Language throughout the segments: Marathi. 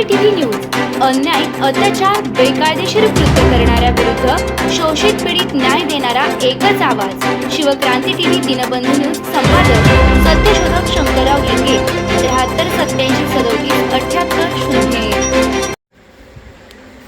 ओबीसी टीव्ही न्यूज अन्याय अत्याचार बेकायदेशीर कृत्य करणाऱ्या विरुद्ध शोषित पीडित न्याय देणारा एकच आवाज. शिवक्रांती टीव्ही दिनबंधू न्यूज संपादक सत्यशोधक शंकरराव लिंगे त्र्याहत्तर सत्याऐंशी सदोतीस अठ्याहत्तर शून्य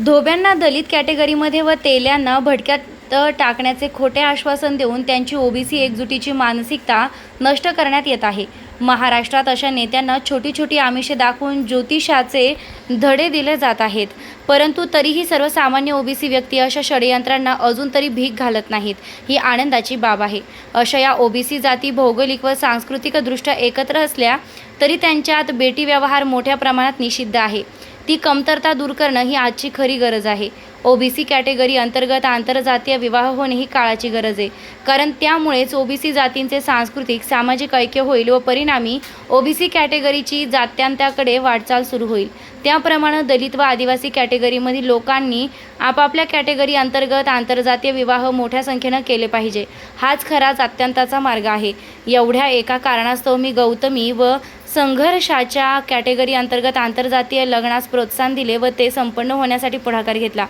धोब्यांना दलित कॅटेगरीमध्ये व तेल्यांना भटक्यात तर टाकण्याचे खोटे आश्वासन देऊन त्यांची ओबीसी एकजुटीची मानसिकता नष्ट करण्यात येत आहे. महाराष्ट्रात अशा नेत्यांना छोटी छोटी आमिषे दाखवून ज्योतिषाचे धडे दिले जात आहेत. परंतु तरीही सर्वसामान्य ओबीसी व्यक्ती अशा षडयंत्रांना अजून तरी भीक घालत नाहीत ही आनंदाची बाब आहे. अशा या ओबीसी जाती भौगोलिक व सांस्कृतिकदृष्ट्या एकत्र असल्या तरी त्यांच्यात बेटी व्यवहार मोठ्या प्रमाणात निषिद्ध आहे. ती कमतरता दूर करणं ही आजची खरी गरज आहे. ओबीसी कॅटेगरी अंतर्गत आंतरजातीय विवाह होणे ही काळाची गरज आहे. कारण त्यामुळेच ओबीसी जातींचे सांस्कृतिक सामाजिक ऐक्य होईल व परिणामी ओबीसी कॅटेगरीची जात्यांत्याकडे वाटचाल सुरू होईल. त्याप्रमाणे दलित व आदिवासी कॅटेगरीमधील लोकांनी आपापल्या कॅटेगरी अंतर्गत आंतरजातीय विवाह मोठ्या संख्येनं केले पाहिजे. हाच खराच अत्यंताचा मार्ग आहे. एवढ्या एका कारणास्तव मी गौतमी व संघर्षाच्या कॅटेगरी अंतर्गत आंतरजातीय लग्नास प्रोत्साहन दिले व ते संपन्न होण्यासाठी पुढाकार घेतला.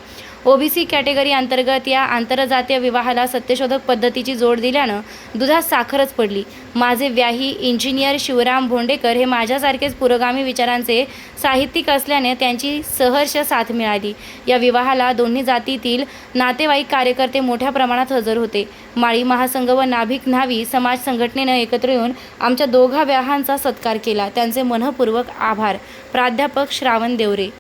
ओबीसी कॅटेगरी अंतर्गत या आंतरजातीय विवाहाला सत्यशोधक पद्धतीची जोड दिल्यानं दुधात साखरच पडली. माझे व्याही इंजिनियर शिवराम भोंडेकर हे माझ्यासारखेच पुरोगामी विचारांचे साहित्यिक असल्याने त्यांची सहर्ष साथ मिळाली. या विवाहाला दोन्ही जातीतील नातेवाईक कार्यकर्ते मोठ्या प्रमाणात हजर होते. माळी महासंघ व नाभिक न्हावी समाज संघटनेनं एकत्र येऊन आमच्या दोघा विवाहांचा सत्कार केला. केला. त्यांचे मनपूर्वक आभार. प्राध्यापक श्रावण देवरे.